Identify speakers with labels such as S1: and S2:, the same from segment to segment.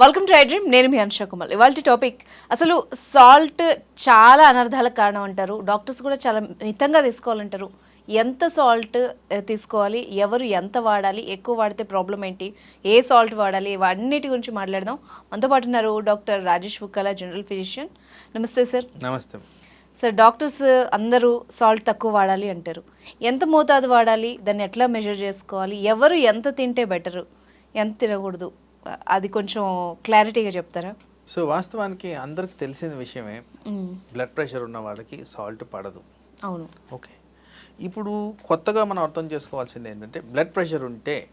S1: Welcome to dream నేను మీ కుమార్. ఇవాళ topic అసలు సాల్ట్ చాలా అనర్థాలకు కారణం అంటారు. డాక్టర్స్ కూడా చాలా మితంగా తీసుకోవాలంటారు. ఎంత సాల్ట్ తీసుకోవాలి? ఎవరు ఎంత వాడాలి? ఎక్కువ వాడితే ప్రాబ్లం ఏంటి? ఏ సాల్ట్ వాడాలి? ఇవన్నిటి గురించి మాట్లాడదాం. మనతో పాటు ఉన్నారు doctor Rajesh Bukkala general physician నమస్తే సార్
S2: నమస్తే.
S1: సార్ డాక్టర్స్ అందరూ సాల్ట్ తక్కువ వాడాలి అంటారు. ఎంత మోతాదు వాడాలి? దాన్ని ఎట్లా మెజర్ చేసుకోవాలి? ఎవరు ఎంత తింటే బెటరు ఎంత తినకూడదు? అది కొంచెం క్లారిటీగా చెప్తారా?
S2: సో వాస్తవానికి అందరికి తెలిసిన విషయమే. బ్లడ్ ప్రెషర్ ఉన్న వాళ్ళకి సాల్ట్ పడదు.
S1: అవును.
S2: ఓకే. ఇప్పుడు కొత్తగా మనం అర్థం చేసుకోవాల్సింది ఏంటంటే బ్లడ్ ప్రెషర్ ఉంటే.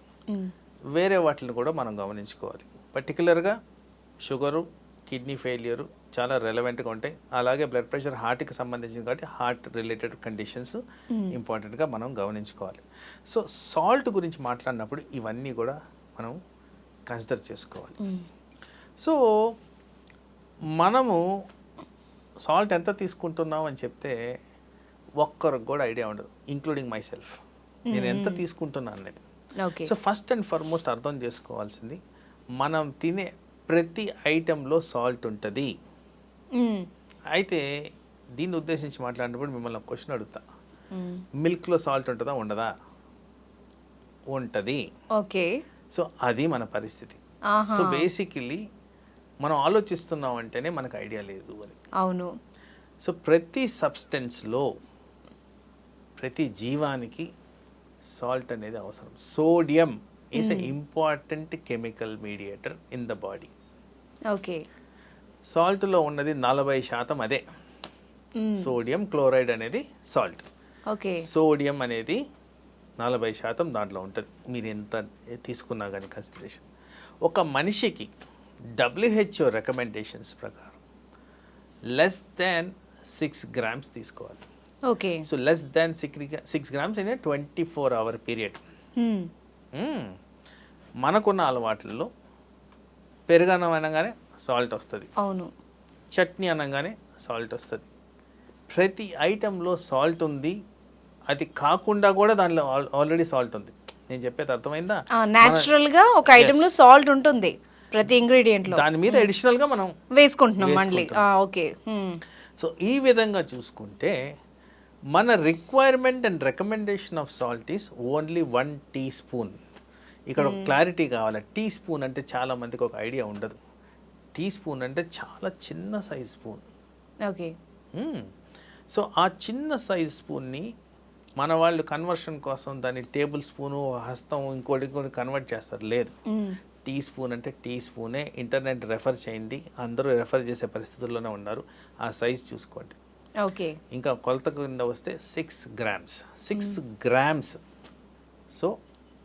S2: వేరే వాటిని కూడా మనం గమనించుకోవాలి. పర్టికులర్గా షుగరు కిడ్నీ ఫెయిలియర్ చాలా రెలవెంట్గా ఉంటాయి. అలాగే బ్లడ్ ప్రెషర్ హార్ట్కి సంబంధించింది కాబట్టి హార్ట్ రిలేటెడ్ కండిషన్స్ ఇంపార్టెంట్గా మనం గమనించుకోవాలి. సో సాల్ట్ గురించి మాట్లాడినప్పుడు ఇవన్నీ కూడా మనం కన్సిడర్ చేసుకోవాలి. సో మనము సాల్ట్ ఎంత తీసుకుంటున్నాం అని చెప్తే ఒక్కరికి కూడా ఐడియా ఉండదు ఇంక్లూడింగ్ మై సెల్ఫ్ నేను ఎంత తీసుకుంటున్నాను అనేది.
S1: Okay.
S2: So first and foremost అర్థం చేసుకోవాల్సింది మనం తినే ప్రతి ఐటెంలో సాల్ట్ ఉంటుంది. అయితే దీన్ని ఉద్దేశించి మాట్లాడినప్పుడు మిమ్మల్ని ఒక క్వశ్చన్ అడుగుతా. మిల్క్లో సాల్ట్ ఉంటుందా ఉండదా? ఉంటుంది.
S1: ఓకే.
S2: సో అది మన పరిస్థితి. సో బేసికలీ మనం ఆలోచిస్తున్నాం అంటేనే మనకు ఐడియా లేదు అని.
S1: అవును.
S2: సో ప్రతి సబ్స్టెన్స్లో ప్రతి జీవానికి సాల్ట్ అనేది అవసరం. Sodium is a important chemical mediator in the body
S1: okay.
S2: సాల్ట్లో ఉన్నది నలభై శాతం అదే.
S1: మ్మ్.
S2: సోడియం క్లోరైడ్ అనేది సాల్ట్.
S1: ఓకే.
S2: సోడియం అనేది నలభై శాతం దాంట్లో ఉంటుంది. మీరు ఎంత తీసుకున్నా కానీ కన్సిడరేషన్ ఒక మనిషికి డబ్ల్యూహెచ్ఓ రికమెండేషన్స్ ప్రకారం లెస్ దాన్ సిక్స్ గ్రామ్స్ తీసుకోవాలి.
S1: Okay.
S2: So less than six six grams in twenty four hour period. మనకున్న అలవాట్లలో పెరుగన్నం అనగానే సాల్ట్ వస్తుంది.
S1: అవును.
S2: చట్నీ అనగానే సాల్ట్ వస్తుంది. ప్రతి ఐటెంలో సాల్ట్ ఉంది అది కాకుండా కూడా దానిలో ఆల్రెడీ సాల్ట్ ఉంది. నేను చెప్పేది అర్థమైందా?
S1: న్యాచురల్గా ఒక ఐటమ్లో సాల్ట్ ఉంటుంది ప్రతి ఇంగ్రీడియంట్లో.
S2: దాని మీద అడిషనల్గా మనం
S1: వేసుకుంటున్నాం మళ్ళీ. ఓకే.
S2: సో ఈ విధంగా చూసుకుంటే మన requirement and recommendation of salt is only one teaspoon ఇక్కడ ఒక క్లారిటీ కావాలి. టీ స్పూన్ అంటే చాలా మందికి ఒక ఐడియా ఉండదు. టీ స్పూన్ అంటే చాలా చిన్న సైజ్ స్పూన్
S1: ఓకే.
S2: సో ఆ చిన్న సైజ్ స్పూన్ని మన వాళ్ళు కన్వర్షన్ కోసం దాన్ని టేబుల్ స్పూను హస్తం ఇంకోటి ఇంకోటి కన్వర్ట్ చేస్తారు. లేదు. టీ స్పూన్ అంటే టీ స్పూనే ఇంటర్నెట్ రెఫర్ చేయండి. అందరూ రెఫర్ చేసే పరిస్థితుల్లోనే ఉన్నారు. ఆ సైజ్ చూసుకోండి.
S1: ఓకే.
S2: ఇంకా కొలత కింద వస్తే six grams six grams so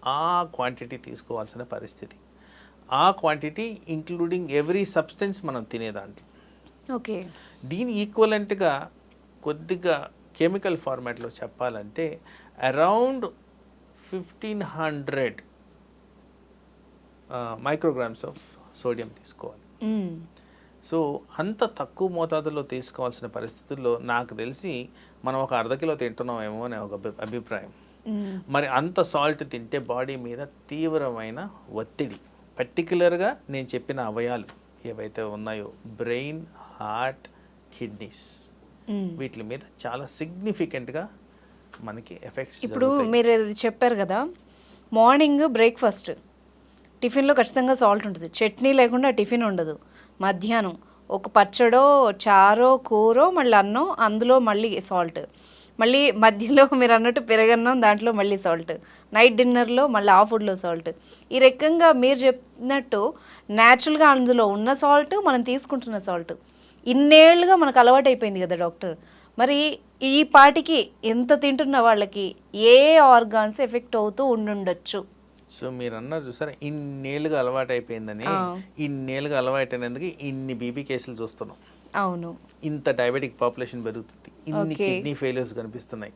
S2: ఆ క్వాంటిటీ తీసుకోవాల్సిన పరిస్థితి. ఆ క్వాంటిటీ ఇంక్లూడింగ్ ఎవ్రీ సబ్స్టెన్స్ మనం తినే దాంట్లో
S1: ఓకే.
S2: దీని ఈక్వలెంట్గా కొద్దిగా కెమికల్ ఫార్మాట్లో చెప్పాలంటే around fifteen hundred micrograms of sodium తీసుకోవాలి. సో అంత తక్కువ మోతాదులో తీసుకోవాల్సిన పరిస్థితుల్లో నాకు తెలిసి మనం ఒక అర్ధ కిలో తింటున్నామేమో అనే ఒక అభి- అభిప్రాయం. మరి అంత సాల్ట్ తింటే బాడీ మీద తీవ్రమైన ఒత్తిడి పర్టికులర్గా నేను చెప్పిన అవయాలు ఏవైతే ఉన్నాయో బ్రెయిన్ హార్ట్ కిడ్నీస్. వీటి మీద చాలా సిగ్నిఫికెంట్గా మనకి ఎఫెక్ట్స్
S1: ఇప్పుడు మీరు చెప్పారు కదా మార్నింగ్ బ్రేక్ఫాస్ట్ టిఫిన్లో ఖచ్చితంగా సాల్ట్ ఉంటుంది. చట్నీ లేకుండా టిఫిన్ ఉండదు. మధ్యాహ్నం ఒక పచ్చడో చారో కూరో మళ్ళీ అన్నం అందులో మళ్ళీ సాల్ట్ మళ్ళీ మధ్యలో మీరు అన్నట్టు పెరగన్నం దాంట్లో మళ్ళీ సాల్ట్ నైట్ డిన్నర్లో మళ్ళీ ఆ ఫుడ్లో సాల్ట్ ఈ రకంగా మీరు చెప్పినట్టు న్యాచురల్గా అందులో ఉన్న సాల్ట్ మనం తీసుకుంటున్న సాల్ట్ ఇన్నేళ్ళుగా మనకు అలవాటు అయిపోయింది కదా డాక్టర్. మరి ఈ పాటికి ఎంత తింటున్న వాళ్ళకి ఏ ఆర్గాన్స్ ఎఫెక్ట్ అవుతూ ఉండుండొచ్చు?
S2: సో మీరు అన్నారు చూసారా ఇన్నేళ్ళుగా అలవాటు అయిపోయిందని. ఇన్నేళ్ళుగా అలవాటైనందుకు ఇన్ని బీపీ కేసులు చూస్తున్నాం.
S1: అవును.
S2: ఇంత డయాబెటిక్ పాపులేషన్ పెరుగుతుంది. ఇన్ని. కిడ్నీ ఫెయిల్యూర్స్ కనిపిస్తున్నాయి.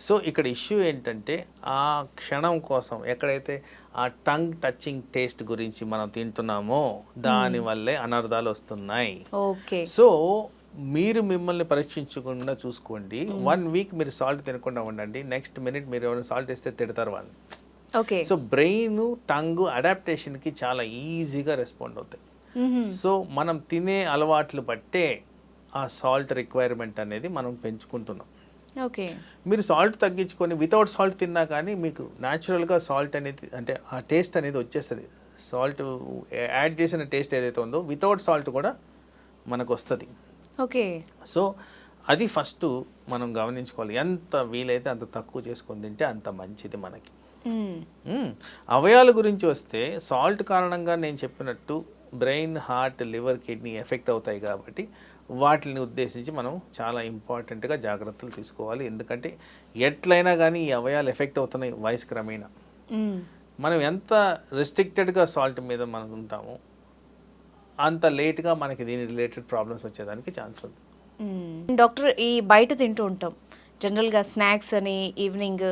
S2: సో ఇక్కడ ఇష్యూ ఏంటంటే ఆ క్షణం కోసం ఎక్కడైతే ఆ టంగ్ టచింగ్ టేస్ట్ గురించి మనం తింటున్నామో దాని వల్లే అనర్థాలు వస్తున్నాయి.
S1: ఓకే.
S2: సో మీరు మిమ్మల్ని పరీక్షించకుండా చూసుకోండి. వన్ వీక్ మీరు సాల్ట్ తినకుండా ఉండండి. నెక్స్ట్ మినిట్ మీరు ఎవరైనా సాల్ట్ వేస్తే తిడతారు వాళ్ళు.
S1: ఓకే.
S2: సో బ్రెయిన్ టంగ్ అడాప్టేషన్కి చాలా ఈజీగా రెస్పాండ్ అవుతాయి.
S1: మ్మ్.
S2: సో మనం తినే అలవాట్లు బట్టే ఆ సాల్ట్ రిక్వైర్మెంట్ అనేది మనం పెంచుకుంటున్నాం.
S1: ఓకే
S2: మీరు సాల్ట్ తగ్గించుకొని వితౌట్ సాల్ట్ తిన్నా కానీ మీకు న్యాచురల్గా సాల్ట్ అనేది అంటే ఆ టేస్ట్ అనేది వచ్చేస్తుంది. సాల్ట్ యాడ్ చేసిన టేస్ట్ ఏదైతే ఉందో వితౌట్ సాల్ట్ కూడా మనకు వస్తుంది.
S1: ఓకే
S2: సో అది ఫస్ట్ మనం గమనించుకోవాలి. ఎంత వీలైతే అంత తక్కువ చేసుకొని తింటే అంత మంచిది మనకి.
S1: మ్మ్.
S2: మ్మ్. అవయాల గురించి వస్తే సాల్ట్ కారణంగా నేను చెప్పినట్టు brain heart liver kidney effect అవుతాయి కాబట్టి వాటిని ఉద్దేశించి మనం చాలా ఇంపార్టెంట్గా జాగ్రత్తలు తీసుకోవాలి. ఎందుకంటే ఎట్లయినా కానీ ఈ అవయాలు ఎఫెక్ట్ అవుతున్నాయి వయసు క్రమేణా. మనం ఎంత రెస్ట్రిక్టెడ్గా సాల్ట్ మీద మనం ఉంటామో అంత లేట్గా మనకి దీని రిలేటెడ్ ప్రాబ్లమ్స్ వచ్చేదానికి ఛాన్స్ ఉంది.
S1: డాక్టర్ ఈ బయట తింటూ ఉంటాం. జనరల్గా స్నాక్స్ అని ఈవినింగ్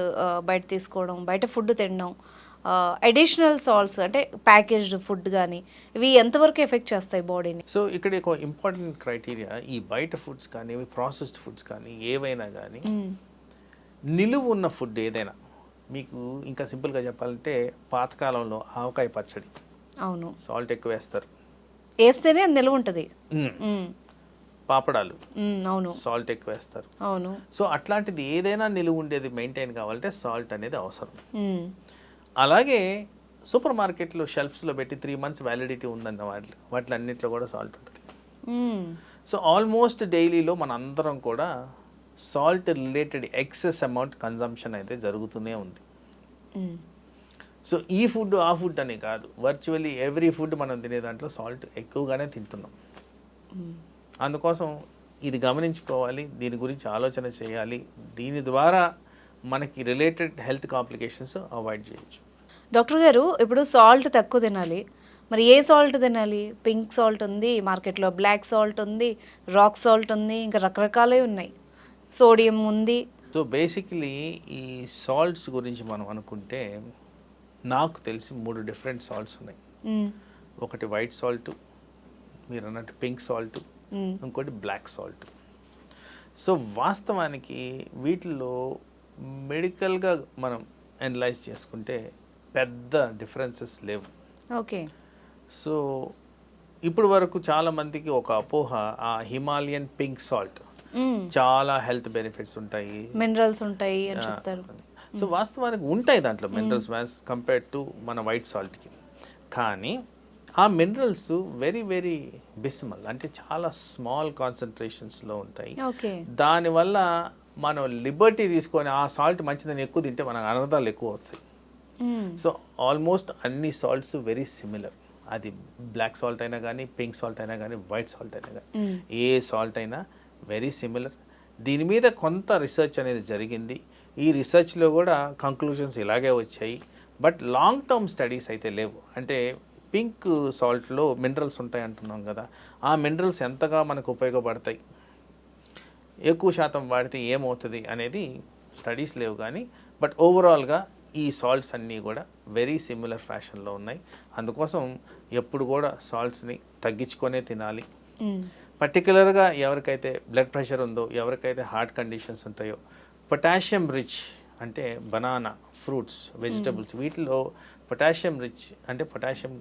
S1: బయట తీసుకోవడం బయట ఫుడ్ తినడం. అడిషనల్ సాల్ట్స్ అంటే ప్యాకేజ్డ్ ఫుడ్ కానీ ఇవి ఎంతవరకు ఎఫెక్ట్ చేస్తాయి బాడీని
S2: సో ఇక్కడ ఒక ఇంపార్టెంట్ క్రైటీరియా ఈ బయట ఫుడ్స్ కానీ ప్రాసెస్డ్ ఫుడ్స్ కానీ ఏవైనా కానీ నిలువు ఉన్న ఫుడ్ ఏదైనా మీకు ఇంకా సింపుల్గా చెప్పాలంటే పాతకాలంలో ఆవకాయ పచ్చడి.
S1: అవును.
S2: సాల్ట్ ఎక్కువ వేస్తారు.
S1: వేస్తేనే నిలువ ఉంటుంది.
S2: పాపడాలు.
S1: అవును.
S2: సాల్ట్ ఎక్కువ వేస్తారు.
S1: అవును.
S2: సో అట్లాంటిది ఏదైనా నిలువ ఉండేది మెయింటైన్ కావాలంటే సాల్ట్ అనేది అవసరం. అలాగే సూపర్ మార్కెట్లో షెల్ఫ్స్లో పెట్టి త్రీ మంత్స్ వ్యాలిడిటీ ఉందన్న వాటి వాటి అన్నింటిలో కూడా సాల్ట్ ఉంటుంది. సో ఆల్మోస్ట్ డైలీలో మన అందరం కూడా salt related excess amount consumption అయితే జరుగుతూనే ఉంది. సో ఈ ఫుడ్ ఆ ఫుడ్ అని కాదు వర్చువల్లీ ఎవ్రీ ఫుడ్ మనం తినే దాంట్లో సాల్ట్ ఎక్కువగానే తింటున్నాం. అందుకోసం ఇది గమనించుకోవాలి దీని గురించి ఆలోచన చేయాలి దీని ద్వారా మనకి రిలేటెడ్ హెల్త్ కాంప్లికేషన్స్ అవాయిడ్ చేయొచ్చు.
S1: డాక్టర్ గారు ఇప్పుడు సాల్ట్ తక్కువ తినాలి. మరి ఏ సాల్ట్ తినాలి? పింక్ సాల్ట్ ఉంది మార్కెట్లో బ్లాక్ సాల్ట్ ఉంది రాక్ సాల్ట్ ఉంది ఇంకా రకరకాలే ఉన్నాయి. సోడియం ఉంది.
S2: సో బేసిక్లీ ఈ సాల్ట్స్ గురించి మనం అనుకుంటే నాకు తెలిసి మూడు డిఫరెంట్ సాల్ట్స్ ఉన్నాయి. ఒకటి వైట్ సాల్ట్ మీరు అన్నట్టు పింక్ సాల్ట్. ఇంకోటి బ్లాక్ సాల్ట్ సో వాస్తవానికి వీటిలో మెడికల్గా మనం అనలైజ్ చేసుకుంటే పెద్ద డిఫరెన్సెస్ లేవు.
S1: ఓకే.
S2: సో ఇప్పుడు వరకు చాలా మందికి ఒక అపోహ ఆ హిమాలయన్ పింక్ సాల్ట్. చాలా హెల్త్ బెనిఫిట్స్ ఉంటాయి.
S1: మినరల్స్ ఉంటాయి అని చెప్తారు.
S2: సో వాస్తవానికి ఉంటాయి దాంట్లో మినరల్స్ మ్యాస్ కంపేర్డ్ టు మన వైట్ సాల్ట్కి కానీ ఆ మినరల్స్ వెరీ వెరీ బిస్మల్ అంటే చాలా స్మాల్ కాన్సన్ట్రేషన్స్లో ఉంటాయి.
S1: ఓకే.
S2: దానివల్ల మనం లిబర్టీ తీసుకొని ఆ సాల్ట్ మంచిదని ఎక్కువ తింటే మనకు అనర్థాలు ఎక్కువ వస్తాయి. సో ఆల్మోస్ట్ అన్ని సాల్ట్స్ వెరీ సిమిలర్ అది బ్లాక్ సాల్ట్ అయినా కానీ పింక్ సాల్ట్ అయినా కానీ వైట్ సాల్ట్ అయినా కానీ.
S1: మ్మ్.
S2: ఏ సాల్ట్ అయినా వెరీ సిమిలర్ దీని మీద కొంత రీసెర్చ్ అనేది జరిగింది. ఈ రీసెర్చ్లో కూడా కంక్లూషన్స్ ఇలాగే వచ్చాయి. బట్ లాంగ్ టర్మ్ స్టడీస్ అయితే లేవు. అంటే పింక్ సాల్ట్లో మినరల్స్ ఉంటాయి అంటున్నాం కదా. ఆ మినరల్స్ ఎంతగా మనకు ఉపయోగపడతాయి? ఎక్కువ శాతం వాడితే ఏమవుతుంది అనేది స్టడీస్ లేవు కానీ బట్ ఓవరాల్గా ఈ సాల్ట్స్ అన్నీ కూడా వెరీ సిమిలర్ ఫ్యాషన్లో ఉన్నాయి. అందుకోసం ఎప్పుడు కూడా సాల్ట్స్ని తగ్గించుకొనే తినాలి. పర్టికులర్గా ఎవరికైతే బ్లడ్ ప్రెషర్ ఉందో ఎవరికైతే హార్ట్ కండిషన్స్ ఉంటాయో పొటాషియం రిచ్ అంటే బనానా ఫ్రూట్స్ వెజిటబుల్స్ వీటిలో పొటాషియం రిచ్ అంటే పొటాషియం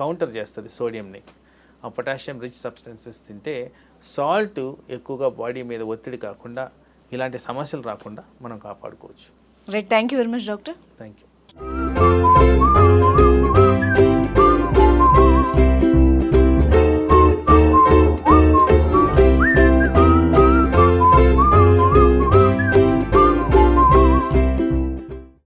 S2: కౌంటర్ చేస్తుంది సోడియంని ఆ పొటాషియం రిచ్ సబ్స్టెన్సెస్ తింటే సాల్ట్ ఎక్కువగా బాడీ మీద ఒత్తిడి కాకుండా ఇలాంటి సమస్యలు రాకుండా మనం కాపాడుకోవచ్చు.
S1: Right thank you very much doctor
S2: thank you